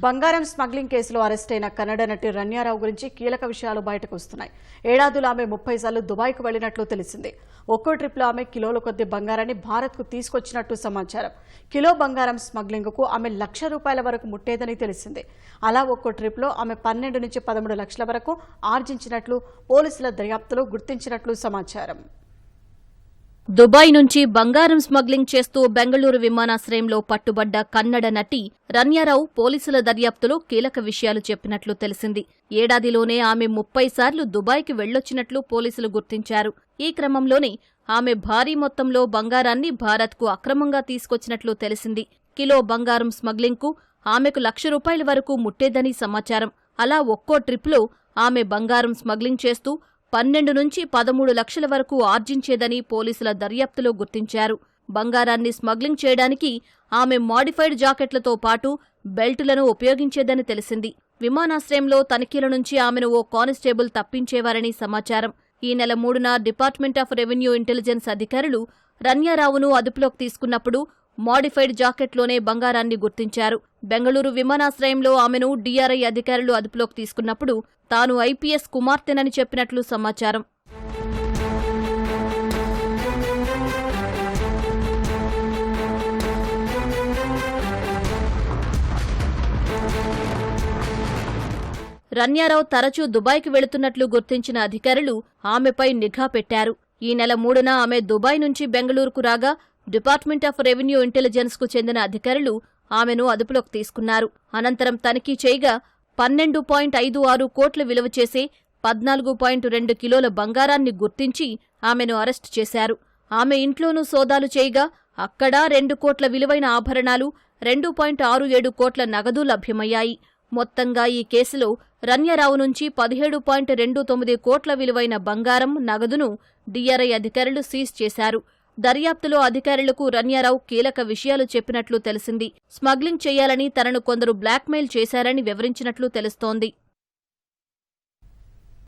బంగారం స్మగ్లింగ్ కేసులో అరెస్టైన కన్నడ నటి రన్యారావు గురించి కీలక విషయాలు బయటకు వస్తున్నాయి. ఏడాదిలో ఆమె ముప్పై సార్లు దుబాయ్కు వెళ్ళినట్లు తెలిసింది. ఒక్కో ట్రిప్లో ఆమె కిలోల కొద్ది బంగారాన్ని భారత్కు తీసుకొచ్చినట్టు సమాచారం. కిలో బంగారం స్మగ్లింగ్కు ఆమె లక్ష రూపాయల వరకు ముట్టేదని తెలిసింది. అలా ఒక్కో ట్రిప్లో ఆమె పన్నెండు నుంచి పదమూడు లక్షల వరకు ఆర్జించినట్లు పోలీసుల దర్యాప్తులో గుర్తించినట్లు సమాచారం. దుబాయ్ నుంచి బంగారం స్మగ్లింగ్ చేస్తూ బెంగళూరు విమానాశ్రయంలో పట్టుబడ్డ కన్నడ నటి రన్యారావు పోలీసుల దర్యాప్తులో కీలక విషయాలు చెప్పినట్లు తెలిసింది. ఏడాదిలోనే ఆమె ముప్పై సార్లు దుబాయ్కి వెళ్ళొచ్చినట్లు పోలీసులు గుర్తించారు. ఈ క్రమంలోనే ఆమె భారీ మొత్తంలో బంగారాన్ని భారత్కు అక్రమంగా తీసుకొచ్చినట్లు తెలిసింది. కిలో బంగారం స్మగ్లింగ్కు ఆమెకు లక్ష రూపాయల వరకు ముట్టేదని సమాచారం. అలా ఒక్కో ట్రిప్లో ఆమె బంగారం స్మగ్లింగ్ చేస్తూ పన్నెండు నుంచి పదమూడు లక్షల వరకు ఆర్జించేదని పోలీసుల దర్యాప్తులో గుర్తించారు. బంగారాన్ని స్మగ్లింగ్ చేయడానికి ఆమె మాడిఫైడ్ జాకెట్లతో పాటు బెల్టులను ఉపయోగించేదని తెలిసింది. విమానాశ్రయంలో తనిఖీల నుంచి ఆమెను ఓ కానిస్టేబుల్ తప్పించేవారని సమాచారం. ఈ నెల మూడున డిపార్ట్మెంట్ ఆఫ్ రెవెన్యూ ఇంటెలిజెన్స్ అధికారులు రన్యారావును అదుపులోకి తీసుకున్నప్పుడు మాడిఫైడ్ జాకెట్లోనే బంగారాన్ని గుర్తించారు. బెంగళూరు విమానాశ్రయంలో ఆమెను డీఆర్ఐ అధికారులు అదుపులోకి తీసుకున్నప్పుడు తాను ఐపీఎస్ కుమార్తెనని చెప్పినట్లు సమాచారం. రన్యారావు తరచూ దుబాయ్కి వెళుతున్నట్లు గుర్తించిన అధికారులు ఆమెపై నిఘా పెట్టారు. ఈ నెల మూడున ఆమె దుబాయ్ నుంచి బెంగళూరుకు రాగా డిపార్ట్మెంట్ ఆఫ్ రెవెన్యూ ఇంటెలిజెన్స్కు చెందిన అధికారులు ఆమెను అదుపులోకి తీసుకున్నారు. అనంతరం తనిఖీ చేయగా పన్నెండు పాయింట్ ఐదు ఆరు కోట్ల విలువ చేసే పద్నాలుగు పాయింట్ రెండు కిలోల బంగారాన్ని గుర్తించి ఆమెను అరెస్టు చేశారు. ఆమె ఇంట్లోనూ సోదాలు చేయగా అక్కడా రెండు కోట్ల విలువైన ఆభరణాలు రెండు పాయింట్ ఆరు ఏడు కోట్ల నగదు లభ్యమయ్యాయి. మొత్తంగా ఈ కేసులో రన్యరావు నుంచి పదిహేడు పాయింట్ రెండు తొమ్మిది కోట్ల విలువైన బంగారం నగదును డీఆర్ఐ అధికారులు సీజ్ చేశారు. దర్యాప్తులో అధికారులకు రన్యారావు కీలక విషయాలు చెప్పినట్లు తెలిసింది. స్మగ్లింగ్ చేయాలని తనను కొందరు బ్లాక్మెయిల్ చేశారని వివరించినట్లు తెలుస్తోంది.